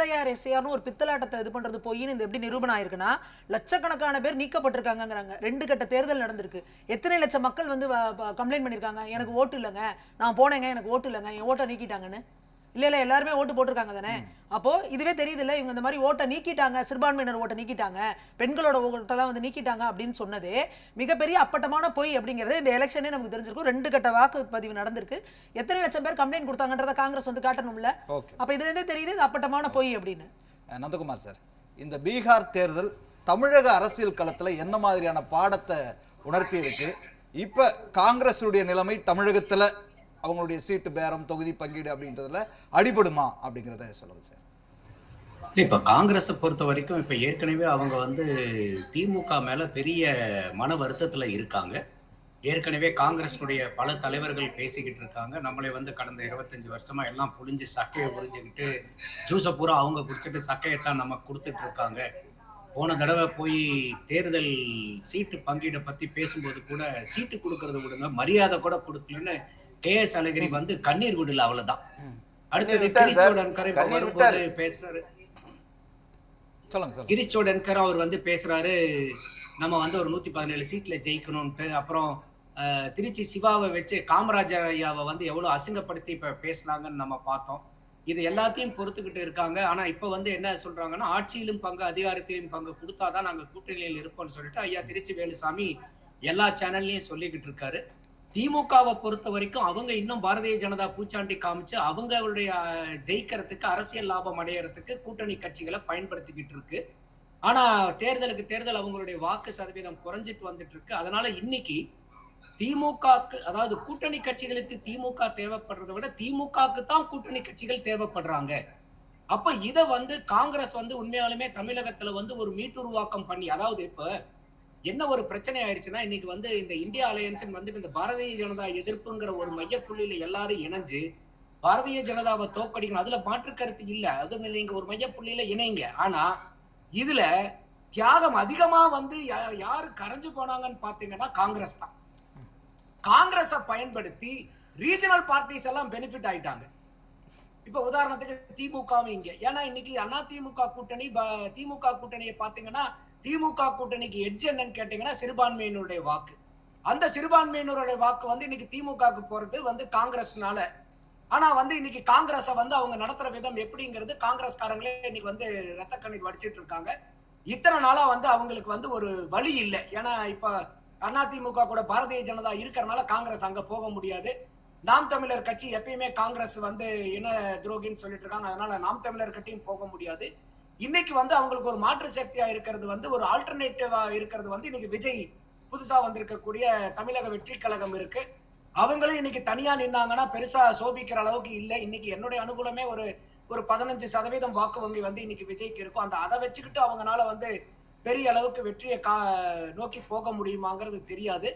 SIR எஸ்ஐஆர்னு ஒரு பித்தலாட்டத்தை இது பண்றது பொய்ன்னு இந்த எப்படி நிரூபணம் ஆயிருக்குன்னா லட்சக்கணக்கான பேர் நீக்கப்பட்டிருக்காங்கங்கிறாங்க. ரெண்டு கட்ட தேர்தல் நடந்திருக்கு. எத்தனை லட்சம் மக்கள் வந்து கம்ப்ளைண்ட் பண்ணிருக்காங்க? எனக்கு ஓட்டு இல்லைங்க. நான் போனேங்க எனக்கு ஓட்டு இல்லைங்க. என் ஓட்டை நீக்கிட்டாங்கன்னு. இல்ல இல்ல எல்லாருமே ஓட்டு போட்டிருக்காங்க தானே? அப்போ இதுவே தெரியுது இல்ல இவங்க இந்த மாதிரி ஓட்டை நீக்கிட்டாங்க சிறுபான்மையினர் ஓட்டை நீக்கிட்டாங்க பெண்களோட ஓட்டெல்லாம் வந்து நீக்கிட்டாங்க அப்படின்னு சொன்னதே மிகப்பெரிய அப்பட்டமான பொய் அப்படிங்கிறது இந்த எலெக்ஷனே நமக்கு தெரிஞ்சிருக்கும். ரெண்டு கட்ட வாக்குப்பதிவு நடந்திருக்கு. எத்தனை லட்சம் பேர் கம்ப்ளைண்ட் கொடுத்தாங்கன்றத காங்கிரஸ் வந்து காட்டணும்ல. அப்ப இதுல இருந்தே தெரியுது இது அப்பட்டமான பொய் அப்படின்னு. நந்தகுமார் சார் இந்த பீகார் தேர்தல் தமிழக அரசியல் களத்தில் என்ன மாதிரியான பாடத்தை உணர்த்தி இருக்கு இப்போ காங்கிரஸுடைய நிலைமை தமிழகத்தில் அவங்களுடைய சீட்டு பேரம் தொகுதி பங்கீடு அப்படின்றதுல அடிபடுமா அப்படிங்கிறத சொல்லுங்க சார். இப்போ காங்கிரஸை பொறுத்த வரைக்கும் இப்போ ஏற்கனவே அவங்க வந்து திமுக மேலே பெரிய மன வருத்தத்தில் இருக்காங்க. ஏற்கனவே காங்கிரஸுடைய பல தலைவர்கள் பேசிக்கிட்டு இருக்காங்க. நம்மளை வந்து கடந்த இருபத்தஞ்சு வருஷமா எல்லாம் புழிஞ்சு சக்கையை புரிஞ்சுக்கிட்டு ஜூஸை பூரா அவங்க குடிச்சிட்டு சக்கையைத்தான் நம்ம கொடுத்துட்டு இருக்காங்க. போன தடவை போய் தேர்தல் சீட்டு பங்கீடை பற்றி பேசும்போது கூட சீட்டு கொடுக்கறத விடுங்க மரியாதை கூட கொடுக்கலன்னு கே எஸ் அழகிரி வந்து கண்ணீர் விடல அவ்வளவுதான். அடுத்தது விட்டாரு சார். திருச்சோடன் கரை கண்ணீர் வரும்போது பேசுறாரு. சொல்லுங்க சொல்லுங்க. கிரீஷ் சோடன்கர் அவர் வந்து பேசுறாரு நம்ம வந்து ஒரு நூத்தி பதினேழு சீட்ல ஜெயிக்கணும்ட்டு அப்புறம் திருச்சி சிவாவை வச்சு காமராஜர் ஐயாவை வந்து எவ்வளவு அசிங்கப்படுத்தி இப்ப பேசினாங்கன்னு நம்ம பார்த்தோம். இது எல்லாத்தையும் பொறுத்துக்கிட்டு இருக்காங்க. ஆனா இப்ப வந்து என்ன சொல்றாங்கன்னா ஆட்சியிலும் பங்கு அதிகாரத்திலும் பங்கு கொடுத்தாதான் நாங்க கூட்டணியில் இருப்போம்னு சொல்லிட்டு ஐயா திருச்சி வேலுசாமி எல்லா சேனல்லையும் சொல்லிக்கிட்டு இருக்காரு. திமுகவை பொறுத்த வரைக்கும் அவங்க இன்னும் பாரதிய ஜனதா பூச்சாண்டி காமிச்சு அவங்களுடைய ஜெயிக்கிறதுக்கு அரசியல் லாபம் அடையறதுக்கு கூட்டணி கட்சிகளை பயன்படுத்திக்கிட்டு இருக்கு. ஆனா தேர்தலுக்கு தேர்தல் அவங்களுடைய வாக்கு சதவீதம் குறைஞ்சிட்டு வந்துட்டு இருக்கு அதனால இன்னைக்கு திமுகக்கு அதாவது கூட்டணி கட்சிகளுக்கு திமுக தேவைப்படுறதை விட திமுகக்கு தான் கூட்டணி கட்சிகள் தேவைப்படுறாங்க. அப்ப இதை வந்து காங்கிரஸ் வந்து உண்மையாலுமே தமிழகத்துல வந்து ஒரு மீட்டுருவாக்கம் பண்ணி அதாவது இப்போ என்ன ஒரு பிரச்சனை ஆயிடுச்சுன்னா இன்னைக்கு வந்து இந்த இந்தியா அலையன்ஸ் வந்துட்டு இந்த பாரதிய ஜனதா எதிர்ப்புங்கிற ஒரு மையப்புள்ளியில எல்லாரும் இணைஞ்சு பாரதிய ஜனதாவை தோக்கடிக்கணும். அதுல மாற்று கருத்து இல்ல. அது நீங்க ஒரு மையப்புள்ளியில இணைங்க. ஆனா இதுல தியாகம் அதிகமா வந்து யா- யாரு கரைஞ்சு போனாங்கன்னு பாத்தீங்கன்னா காங்கிரஸ் தான். காங்கிரஸை பயன்படுத்தி ரீஜனல் பார்ட்டிஸ் எல்லாம் பெனிஃபிட் ஆயிட்டாங்க. இப்ப உதாரணத்துக்கு திமுகவும் இங்க. ஏன்னா இன்னைக்கு அண்ணா திமுக கூட்டணி ப- திமுக கூட்டணியை பாத்தீங்கன்னா திமுக கூட்டணிக்கு எட்ஜ் என்னன்னு கேட்டீங்கன்னா சிறுபான்மையினருடைய வாக்கு. அந்த சிறுபான்மையினருடைய வாக்கு வந்து இன்னைக்கு திமுகவுக்கு போறது வந்து காங்கிரஸ்னால. ஆனா வந்து இன்னைக்கு காங்கிரஸை வந்து அவங்க நடத்துற விதம் எப்படிங்கிறது காங்கிரஸ்காரங்களே இன்னைக்கு வந்து ரத்த கண்ணீர் வடிச்சிட்டு இருக்காங்க. இத்தனை நாளா வந்து அவங்களுக்கு வந்து ஒரு வழி இல்லை. ஏன்னா இப்ப அதிமுக கூட பாரதிய ஜனதா இருக்கிறனால காங்கிரஸ் அங்க போக முடியாது. நாம் தமிழர் கட்சி எப்பயுமே காங்கிரஸ் வந்து என்ன துரோகின்னு சொல்லிட்டு இருக்காங்க. அதனால நாம் தமிழர் கட்சியும் போக முடியாது. இன்னைக்கு வந்து அவங்களுக்கு ஒரு மாற்று சக்தியா இருக்கிறது வந்து ஒரு ஆல்டர்னேட்டிவா இருக்கிறது வந்து இன்னைக்கு விஜய். புதுசா வந்திருக்கக்கூடிய தமிழக வெற்றி கழகம் இருக்கு. அவங்களும் இன்னைக்கு தனியா நின்னாங்கன்னா பெருசா சோபிக்கிற அளவுக்கு இல்லை. இன்னைக்கு என்னுடைய அனுகூலமே ஒரு ஒரு பதினஞ்சு சதவீதம் வாக்கு வங்கி வந்து இன்னைக்கு விஜய்க்கு இருக்கும். அந்த அதை வச்சுக்கிட்டு அவங்கனால வந்து பெரிய அளவுக்கு வெற்றியை கா நோக்கி போக முடியுமாங்கிறது தெரியாது.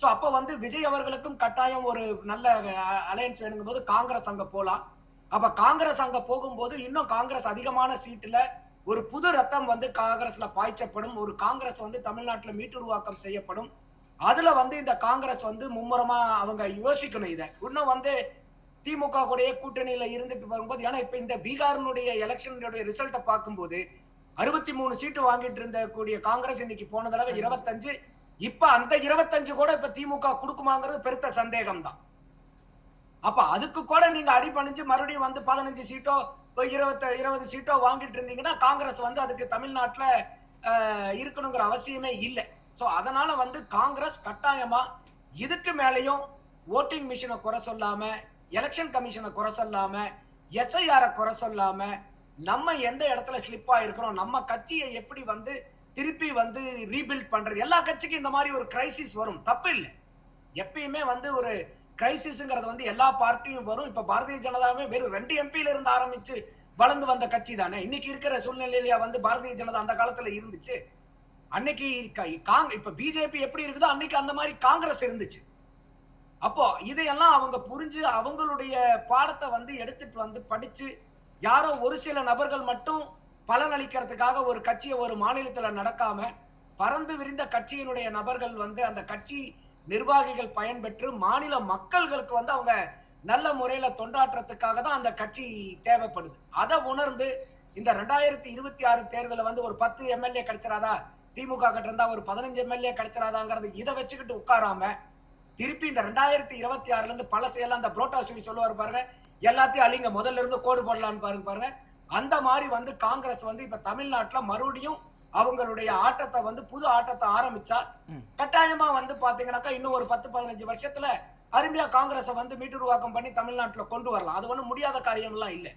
சோ அப்ப வந்து விஜய் அவர்களுக்கும் கட்டாயம் ஒரு நல்ல அலையன்ஸ் வேணுங்கும் போது காங்கிரஸ் அங்க போலாம். அப்ப காங்கிரஸ் அங்க போகும்போது இன்னும் காங்கிரஸ் அதிகமான சீட்டுல ஒரு புது ரத்தம் வந்து காங்கிரஸ்ல பாய்ச்சப்படும் ஒரு காங்கிரஸ் வந்து தமிழ்நாட்டில் மீட்டுருவாக்கம் செய்யப்படும். அதுல வந்து இந்த காங்கிரஸ் வந்து மும்முரமா அவங்க யோசிக்கணும் இதை. இன்னும் வந்து திமுக கூடயே கூட்டணியில இருந்துட்டு வரும்போது ஏன்னா இப்ப இந்த பீகாரினுடைய எலெக்ஷனுடைய ரிசல்ட்டை பார்க்கும்போது அறுபத்தி மூணு சீட்டு வாங்கிட்டு இருந்த கூடிய காங்கிரஸ் இன்னைக்கு போன தடவை இருபத்தஞ்சு. இப்ப அந்த இருபத்தஞ்சு கூட இப்ப திமுக கொடுக்குமாங்கிறது பெருத்த சந்தேகம் தான் அப்ப அதுக்கு கூட நீங்க அடிபணிஞ்சு மறுபடியும் வந்து பதினஞ்சு சீட்டோ இப்போ இருபத்த இருபது சீட்டோ வாங்கிட்டு இருந்தீங்கன்னா காங்கிரஸ் வந்து அதுக்கு தமிழ்நாட்டில் இருக்கணுங்கிற அவசியமே இல்லை. ஸோ அதனால வந்து காங்கிரஸ் கட்டாயமாக இதுக்கு மேலேயும் ஓட்டிங் மிஷினை குறை சொல்லாமல் எலெக்ஷன் கமிஷனை குறை சொல்லாமல் எஸ்ஐஆரை குறை சொல்லாமல் நம்ம எந்த இடத்துல ஸ்லிப்பாக இருக்கிறோம் நம்ம கட்சியை எப்படி வந்து திருப்பி வந்து ரீபில்ட் பண்ணுறது எல்லா கட்சிக்கும் இந்த மாதிரி ஒரு கிரைசிஸ் வரும். தப்பு இல்லை. எப்பயுமே வந்து ஒரு கிரைசிஸ்ங்கிறது வந்து எல்லா பார்ட்டியும் வரும். இப்போ பாரதிய ஜனதாவே வெறும் ரெண்டு எம்பியில இருந்து ஆரம்பிச்சு வளர்ந்து வந்த கட்சி தானே. இன்னைக்கு இருக்கிற சூழ்நிலையில வந்து பாரதிய ஜனதா அந்த காலத்துல இருந்துச்சு. அன்னைக்கு காங் இப்ப பிஜேபி எப்படி இருக்குதோ அன்னைக்கு அந்த மாதிரி காங்கிரஸ் இருந்துச்சு. அப்போ இதையெல்லாம் அவங்க புரிஞ்சு அவங்களுடைய பாடத்தை வந்து எடுத்துட்டு வந்து படிச்சு யாரோ ஒரு சில நபர்கள் மட்டும் பலனளிக்கிறதுக்காக ஒரு கட்சியை ஒரு மாநிலத்துல நடக்காம பறந்து விரிந்த கட்சியினுடைய நபர்கள் வந்து அந்த கட்சி நிர்வாகிகள் பயன்பெற்று மாநில மக்கள்களுக்கு வந்து அவங்க நல்ல முறையில தொண்டாற்றத்துக்காக தான் அந்த கட்சி தேவைப்படுது. அதை உணர்ந்து இந்த ரெண்டாயிரத்தி இருபத்தி ஆறு தேர்தலில் வந்து ஒரு பத்து எம்எல்ஏ கிடைச்சிடாதா திமுக கிட்ட இருந்தா ஒரு பதினஞ்சு எம்எல்ஏ கிடைச்சிடாதாங்கிறது இதை வச்சுக்கிட்டு உட்காராம திருப்பி இந்த ரெண்டாயிரத்தி இருபத்தி ஆறுல இருந்து பழசையெல்லாம் அந்த புரோட்டா சொல்லி சொல்லுவார் பாருங்க எல்லாத்தையும் அழிங்க முதல்ல இருந்து கோடு போடலான்னு பாருங்க பாருங்க. அந்த மாதிரி வந்து காங்கிரஸ் வந்து இப்ப தமிழ்நாட்டுல மறுபடியும் அவங்களுடைய ஆட்டத்தை வந்து புது ஆட்டத்தை ஆரம்பிச்சா கட்டாயமா வந்து பாத்தீங்கன்னாக்கா இன்னும் ஒரு பத்து பதினஞ்சு வருஷத்துல அருமையா காங்கிரஸை வந்து மீட்டுருவாக்கம் பண்ணி தமிழ்நாட்டுல கொண்டு வரலாம். அது ஒண்ணும் முடியாத காரியம்லாம் இல்லை.